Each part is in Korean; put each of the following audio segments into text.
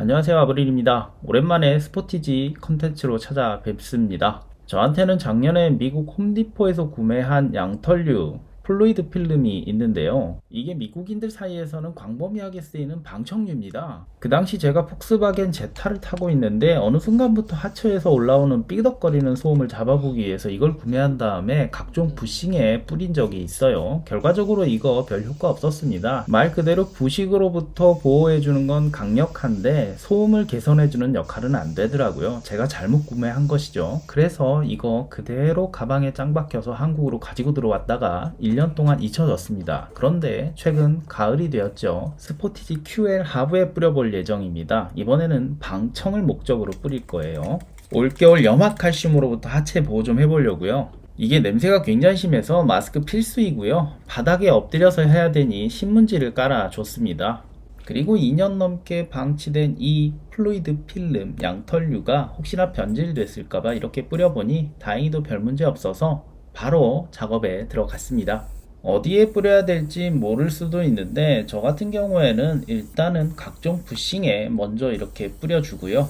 안녕하세요 아브릴입니다. 오랜만에 스포티지 컨텐츠로 찾아뵙습니다. 저한테는 작년에 미국 홈디포에서 구매한 양털류 플루이드 필름이 있는데요. 이게 미국인들 사이에서는 광범위하게 쓰이는 방청류입니다. 그 당시 제가 폭스바겐 제타를 타고 있는데 어느 순간부터 하처에서 올라오는 삐덕거리는 소음을 잡아보기 위해서 이걸 구매한 다음에 각종 부싱에 뿌린 적이 있어요. 결과적으로 이거 별 효과 없었습니다. 말 그대로 부식으로부터 보호해주는 건 강력한데 소음을 개선해주는 역할은 안 되더라고요. 제가 잘못 구매한 것이죠. 그래서 이거 그대로 가방에 짱 박혀서 한국으로 가지고 들어왔다가 1년 동안 잊혀졌습니다. 그런데 최근 가을이 되었죠. 스포티지 QL 하부에 뿌려볼 예정입니다. 이번에는 방청을 목적으로 뿌릴 거예요. 올겨울 염화 칼슘으로부터 하체 보호 좀 해보려고요. 이게 냄새가 굉장히 심해서 마스크 필수이고요. 바닥에 엎드려서 해야 되니 신문지를 깔아줬습니다. 그리고 2년 넘게 방치된 이 플루이드 필름 양털류가 혹시나 변질됐을까봐 이렇게 뿌려보니 다행히도 별 문제 없어서 바로 작업에 들어갔습니다. 어디에 뿌려야 될지 모를 수도 있는데 저 같은 경우에는 일단은 각종 부싱에 먼저 이렇게 뿌려주고요.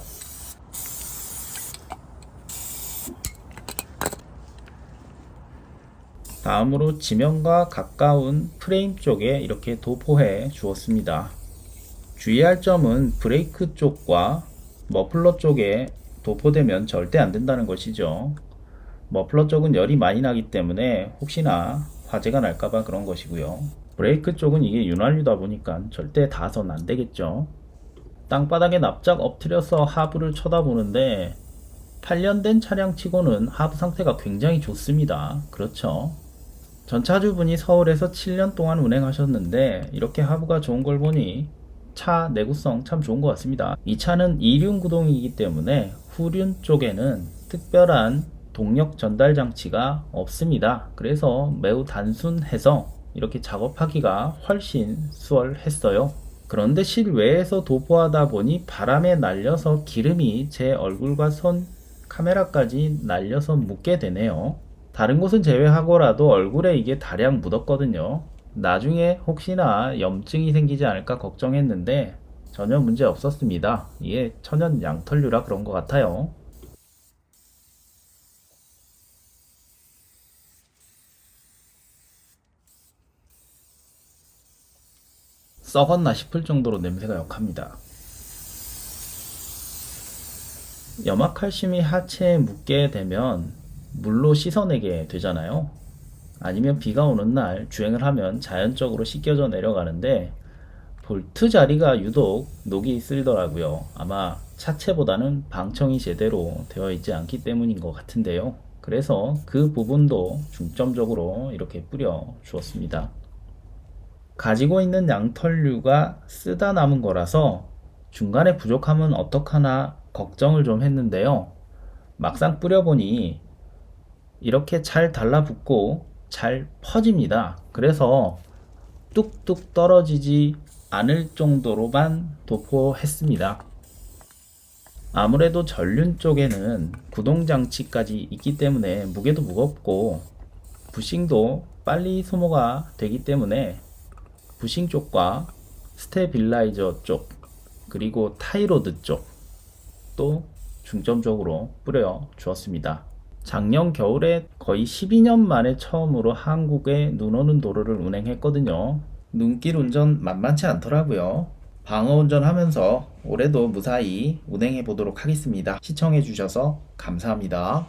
다음으로 지면과 가까운 프레임 쪽에 이렇게 도포해 주었습니다. 주의할 점은 브레이크 쪽과 머플러 쪽에 도포되면 절대 안 된다는 것이죠. 머플러 쪽은 열이 많이 나기 때문에 혹시나 화재가 날까봐 그런 것이고요. 브레이크 쪽은 이게 윤활유다 보니까 절대 닿아서는 안 되겠죠. 땅바닥에 납작 엎드려서 하부를 쳐다보는데 8년 된 차량 치고는 하부 상태가 굉장히 좋습니다. 그렇죠. 전차주분이 서울에서 7년 동안 운행하셨는데 이렇게 하부가 좋은 걸 보니 차 내구성 참 좋은 것 같습니다. 이 차는 이륜 구동이기 때문에 후륜 쪽에는 특별한 동력 전달 장치가 없습니다. 그래서 매우 단순해서 이렇게 작업하기가 훨씬 수월했어요. 그런데 실외에서 도포하다 보니 바람에 날려서 기름이 제 얼굴과 손 카메라까지 날려서 묻게 되네요. 다른 곳은 제외하고라도 얼굴에 이게 다량 묻었거든요. 나중에 혹시나 염증이 생기지 않을까 걱정했는데 전혀 문제 없었습니다. 이게 천연 양털류라 그런 것 같아요. 썩었나 싶을 정도로 냄새가 역합니다. 염화칼슘이 하체에 묻게 되면 물로 씻어내게 되잖아요. 아니면 비가 오는 날 주행을 하면 자연적으로 씻겨져 내려가는데 볼트 자리가 유독 녹이 쓸더라고요. 아마 차체보다는 방청이 제대로 되어 있지 않기 때문인 것 같은데요. 그래서 그 부분도 중점적으로 이렇게 뿌려 주었습니다. 가지고 있는 양털류가 쓰다 남은 거라서 중간에 부족하면 어떡하나 걱정을 좀 했는데요. 막상 뿌려보니 이렇게 잘 달라붙고 잘 퍼집니다. 그래서 뚝뚝 떨어지지 않을 정도로만 도포했습니다. 아무래도 전륜 쪽에는 구동장치까지 있기 때문에 무게도 무겁고 부싱도 빨리 소모가 되기 때문에 부싱 쪽과 스테빌라이저 쪽 그리고 타이로드 쪽 또 중점적으로 뿌려 주었습니다. 작년 겨울에 거의 12년 만에 처음으로 한국에 눈 오는 도로를 운행했거든요. 눈길 운전 만만치 않더라고요. 방어 운전하면서 올해도 무사히 운행해 보도록 하겠습니다. 시청해 주셔서 감사합니다.